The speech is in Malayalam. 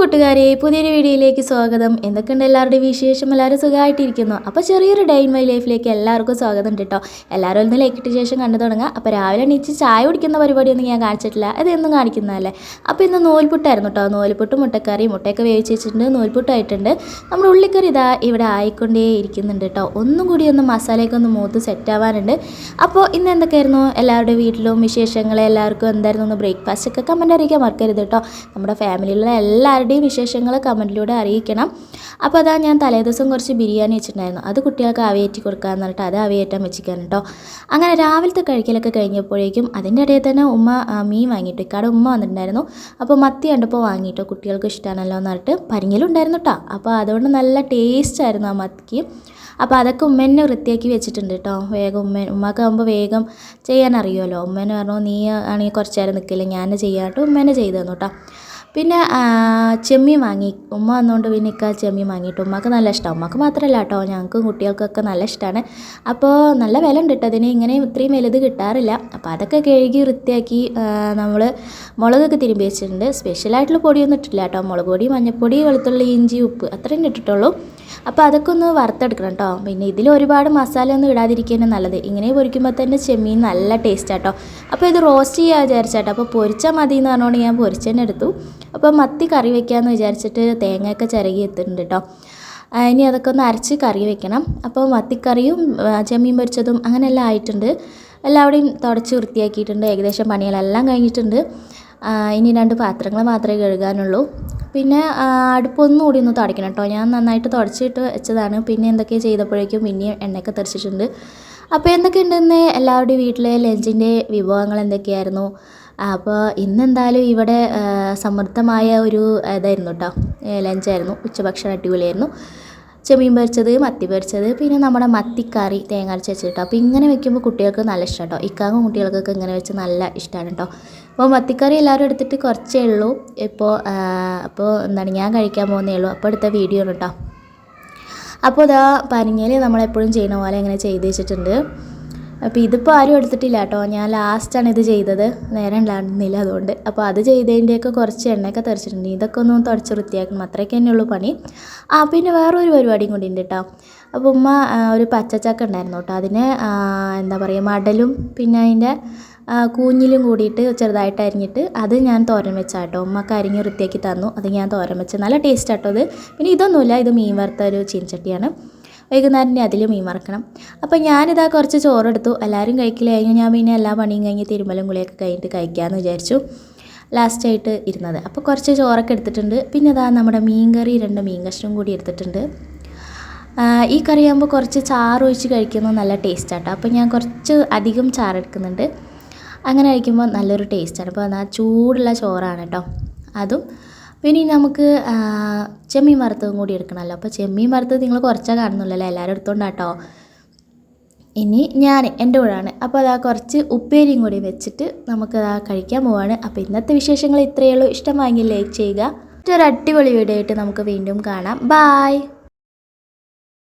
കൂട്ടുകാരെ പുതിയൊരു വീഡിയോയിലേക്ക് സ്വാഗതം. എന്തൊക്കെയുണ്ട് എല്ലാവരുടെയും വിശേഷം? എല്ലാവരും സുഖമായിട്ടിരിക്കുന്നു. അപ്പോൾ ചെറിയൊരു ഡേ ഇൻ മൈ ലൈഫിലേക്ക് എല്ലാവർക്കും സ്വാഗതം ഉണ്ട് കേട്ടോ എല്ലാവരും ഒന്ന് ലൈക്കിട്ട് ശേഷം കണ്ടു തുടങ്ങുക അപ്പോൾ രാവിലെ എണീച്ച് ചായ കുടിക്കുന്ന പരിപാടിയൊന്നും ഞാൻ കാണിച്ചിട്ടില്ല. അത് എന്നും കാണിക്കുന്നതല്ലേ? അപ്പോൾ ഇന്ന് നൂൽപുട്ടായിരുന്നു കേട്ടോ നൂൽപുട്ട് മുട്ടക്കറി മുട്ടയൊക്കെ വേവിച്ച് വെച്ചിട്ടുണ്ട്. നൂൽപുട്ടായിട്ടുണ്ട്. നമ്മുടെ ഉള്ളിക്കറി ഇതാ ഇവിടെ ആയിക്കൊണ്ടേ ഇരിക്കുന്നുണ്ട് കേട്ടോ ഒന്നും കൂടി ഒന്ന് മസാലയൊക്കെ ഒന്ന് മൂത്ത് സെറ്റ് ആവാനുണ്ട്. അപ്പോൾ ഇന്ന് എന്തൊക്കെയായിരുന്നു? എല്ലാവരുടെ വീട്ടിലും വിശേഷങ്ങൾ എല്ലാവർക്കും എന്തായിരുന്നു? ഒന്ന് ബ്രേക്ക്ഫാസ്റ്റ് ഒക്കെ കമന്റ് അറിയിക്കാൻ മറക്കരുത് കേട്ടോ നമ്മുടെ ഫാമിലിയിലുള്ള എല്ലാവരുടെയും വിശേഷങ്ങൾ കമന്റിലൂടെ അറിയിക്കണം. അപ്പോൾ അതാ ഞാൻ തലേദിവസം കുറച്ച് ബിരിയാണി വെച്ചിട്ടുണ്ടായിരുന്നു. അത് കുട്ടികൾക്ക് അവയേറ്റി കൊടുക്കാമെന്ന് പറഞ്ഞിട്ട് അത് ആവിയേറ്റാൻ വെച്ചിരിക്കാൻ കേട്ടോ. അങ്ങനെ രാവിലത്തെ കഴിക്കലൊക്കെ കഴിഞ്ഞപ്പോഴേക്കും അതിന്റെ ഇടയിൽ തന്നെ ഉമ്മ മീൻ വാങ്ങിയിട്ട് ഇക്കാടെ ഉമ്മ വന്നിട്ടുണ്ടായിരുന്നു. അപ്പോൾ മത്തി കണ്ടപ്പോൾ വാങ്ങിയിട്ടോ കുട്ടികൾക്ക് ഇഷ്ടമാണല്ലോ എന്ന് പറഞ്ഞിട്ട് പരിങ്ങലുണ്ടായിരുന്നു കേട്ടോ. അപ്പോൾ അതുകൊണ്ട് നല്ല ടേസ്റ്റ് ആയിരുന്നു ആ മത്തിക്ക്. അപ്പോൾ അതൊക്കെ ഉമ്മേനെ വൃത്തിയാക്കി വെച്ചിട്ടുണ്ട് കേട്ടോ. വേഗം ഉമ്മ ഉമ്മക്കാകുമ്പോൾ വേഗം ചെയ്യാൻ അറിയുമല്ലോ. ഉമ്മേനെ പറഞ്ഞു നീ ആണെങ്കിൽ കുറച്ച് നേരം നിൽക്കില്ല ഞാൻ ചെയ്യാട്ടോ ഉമ്മേനെ ചെയ്തു തന്നു കേട്ടോ. പിന്നെ ചെമ്മീൻ വാങ്ങി. ഉമ്മ വന്നുകൊണ്ട് പിന്നെ ഇക്ക ചെമ്മീൻ വാങ്ങിയിട്ട് ഉമ്മക്ക് നല്ല ഇഷ്ടമാണ് ഉമ്മക്ക് മാത്രമല്ല കേട്ടോ ഞങ്ങൾക്കും കുട്ടികൾക്കൊക്കെ നല്ല ഇഷ്ടമാണ് അപ്പോൾ നല്ല വില ഉണ്ട് കേട്ടോ അതിന് ഇങ്ങനെ ഇത്രയും വലുത് കിട്ടാറില്ല. അപ്പോൾ അതൊക്കെ കഴുകി വൃത്തിയാക്കി നമ്മൾ മുളകൊക്കെ തിരുമ്പി വെച്ചിട്ടുണ്ട്. സ്പെഷ്യലായിട്ടുള്ള പൊടിയൊന്നും ഇട്ടില്ല കേട്ടോ മുളക് പൊടി മഞ്ഞൾപ്പൊടി വെളുത്തുള്ളി ഇഞ്ചി ഉപ്പ് അത്രയും ഇട്ടിട്ടുള്ളൂ. അപ്പോൾ അതൊക്കെ ഒന്ന് വറുത്തെടുക്കണം കേട്ടോ പിന്നെ ഇതിൽ ഒരുപാട് മസാല ഒന്നും ഇടാതിരിക്കുകയാണ് നല്ലത്. ഇങ്ങനെ പൊരിക്കുമ്പോൾ തന്നെ ചെമ്മീൻ നല്ല ടേസ്റ്റ് ആട്ടോ അപ്പോൾ ഇത് റോസ്റ്റ് ചെയ്യാൻ വിചാരിച്ചാട്ടോ അപ്പോൾ പൊരിച്ചാൽ മതി എന്ന് പറഞ്ഞുകൊണ്ട് ഞാൻ പൊരിച്ച് തന്നെ എടുത്തു. അപ്പോൾ മത്തി കറി വെക്കാമെന്ന് വിചാരിച്ചിട്ട് തേങ്ങയൊക്കെ ചിരകി എത്തുന്നുണ്ട് കേട്ടോ ഇനി അതൊക്കെ ഒന്ന് അരച്ച് കറി വെക്കണം. അപ്പോൾ മത്തിക്കറിയും ചെമ്മീൻ പൊരിച്ചതും അങ്ങനെയെല്ലാം ആയിട്ടുണ്ട്. എല്ലാവരുടെയും തുടച്ച് വൃത്തിയാക്കിയിട്ടുണ്ട്. ഏകദേശം പണികളെല്ലാം കഴിഞ്ഞിട്ടുണ്ട്. ഇനി രണ്ട് പാത്രങ്ങൾ മാത്രമേ കഴുകാനുള്ളൂ. പിന്നെ അടുപ്പൊന്നും കൂടി ഒന്ന് തുടയ്ക്കണം കേട്ടോ ഞാൻ നന്നായിട്ട് തുടച്ചിട്ട് വെച്ചതാണ്. പിന്നെ എന്തൊക്കെയോ ചെയ്തപ്പോഴേക്കും പിന്നെയും എണ്ണയൊക്കെ തെറിച്ചിട്ടുണ്ട്. അപ്പോൾ എന്തൊക്കെ ഉണ്ടെന്ന് എല്ലാവരുടെയും വീട്ടിലെ ലഞ്ചിന്റെ വിഭവങ്ങൾ എന്തൊക്കെയായിരുന്നു? അപ്പോൾ ഇന്നെന്തായാലും ഇവിടെ സമൃദ്ധമായ ഒരു ഇതായിരുന്നു കേട്ടോ ലഞ്ചായിരുന്നു. ഉച്ചഭക്ഷണം അടിപൊളിയായിരുന്നു. ചെമ്മീൻ പൊരിച്ചത് മത്തി പൊരിച്ചത് പിന്നെ നമ്മുടെ മത്തിക്കറി തേങ്ങ അരച്ച് വെച്ചിട്ട് അപ്പോൾ ഇങ്ങനെ വെക്കുമ്പോൾ കുട്ടികൾക്ക് നല്ല ഇഷ്ടം കേട്ടോ ഇക്കാകും കുട്ടികൾക്കൊക്കെ ഇങ്ങനെ വെച്ച് നല്ല ഇഷ്ടമാണ് കേട്ടോ അപ്പോൾ മത്തിക്കറി എല്ലാവരും എടുത്തിട്ട് കുറച്ചേ ഉള്ളൂ. ഇപ്പോൾ അപ്പോൾ എന്താണ് ഞാൻ കഴിക്കാൻ പോകുന്നേ ഉള്ളൂ. അപ്പോൾ എടുത്ത വീഡിയോ ആണ് കേട്ടോ അപ്പോൾ ഇതാ പനിങ്ങൽ നമ്മളെപ്പോഴും ചെയ്യുന്ന പോലെ ഇങ്ങനെ ചെയ്ത് വെച്ചിട്ടുണ്ട്. അപ്പോൾ ഇതിപ്പോൾ ആരും എടുത്തിട്ടില്ല കേട്ടോ. ഞാൻ ലാസ്റ്റാണ് ഇത് ചെയ്തത്. നേരം ഉണ്ടായിരുന്നില്ല അതുകൊണ്ട്. അപ്പോൾ അത് ചെയ്തതിന്റെയൊക്കെ കുറച്ച് എണ്ണയൊക്കെ തെറിച്ചിട്ടുണ്ട്. ഇതൊക്കെ ഒന്ന് തുടച്ച് വൃത്തിയാക്കണം. അത്രയൊക്കെ തന്നെയുള്ളൂ പണി. ആ പിന്നെ വേറൊരു പരിപാടിയും കൂടി ഉണ്ട് കേട്ടോ. അപ്പോൾ ഉമ്മ ഒരു പച്ചച്ചക്ക ഉണ്ടായിരുന്നു കേട്ടോ. അതിന് എന്താ പറയുക മടലും പിന്നെ അതിന്റെ കൂഞ്ഞിലും കൂടിയിട്ട് ചെറുതായിട്ട് അരിഞ്ഞിട്ട് അത് ഞാൻ തോരൻ വെച്ചാൽ കേട്ടോ. ഉമ്മക്ക് അരിഞ്ഞ് വൃത്തിയാക്കി തന്നു. അത് ഞാൻ തോരൻ വെച്ച്. നല്ല ടേസ്റ്റ് ആട്ടോ അത്. പിന്നെ ഇതൊന്നുമില്ല. ഇത് മീൻ വറുത്ത ഒരു ചീനച്ചട്ടിയാണ്. വൈകുന്നേരം അതിൽ മീൻ മറക്കണം അപ്പോൾ ഞാനിതാ കുറച്ച് ചോറെടുത്തു. എല്ലാവരും കഴിക്കില്ല കഴിഞ്ഞു ഞാൻ പിന്നെ എല്ലാ പണിയും കഴിഞ്ഞ് തിരുമലും കുളിയൊക്കെ കഴിഞ്ഞിട്ട് കഴിക്കാമെന്ന് വിചാരിച്ചു. ലാസ്റ്റായിട്ട് ഇരുന്നത്. അപ്പോൾ കുറച്ച് ചോറൊക്കെ എടുത്തിട്ടുണ്ട്. പിന്നെ ഇതാ നമ്മുടെ മീൻ കറി രണ്ട് മീൻ കഷ്ണം കൂടി എടുത്തിട്ടുണ്ട്. ഈ കറി ആകുമ്പോൾ കുറച്ച് ചാറ് ഒഴിച്ച് കഴിക്കുന്നത് നല്ല ടേസ്റ്റ് ആട്ടോ. അപ്പോൾ ഞാൻ കുറച്ച് അധികം ചാറ് എടുക്കുന്നുണ്ട്. അങ്ങനെ കഴിക്കുമ്പോൾ നല്ലൊരു ടേസ്റ്റാണ് അപ്പോൾ എന്നാൽ ചൂടുള്ള ചോറാണ് കേട്ടോ. അതും പിന്നെ നമുക്ക് ചെമ്മീൻ വറുത്തതും കൂടി എടുക്കണമല്ലോ. അപ്പോൾ ചെമ്മീൻ വറുത്തത് നിങ്ങൾ കുറച്ചാൽ കാണുന്നുള്ളല്ലോ എല്ലാവരും എടുത്തോണ്ടാട്ടോ. ഇനി ഞാൻ എന്റെ കൂടാണ്. അപ്പോൾ അതാ കുറച്ച് ഉപ്പേരിയും കൂടി വെച്ചിട്ട് നമുക്കതാ കഴിക്കാൻ പോവാണ്. അപ്പോൾ ഇന്നത്തെ വിശേഷങ്ങൾ ഇത്രയേ ഉള്ളൂ. ഇഷ്ടമായെങ്കിൽ ലൈക്ക് ചെയ്യുക. മറ്റൊരു അടിപൊളി വീഡിയോ ആയിട്ട് നമുക്ക് വീണ്ടും കാണാം. ബായ്.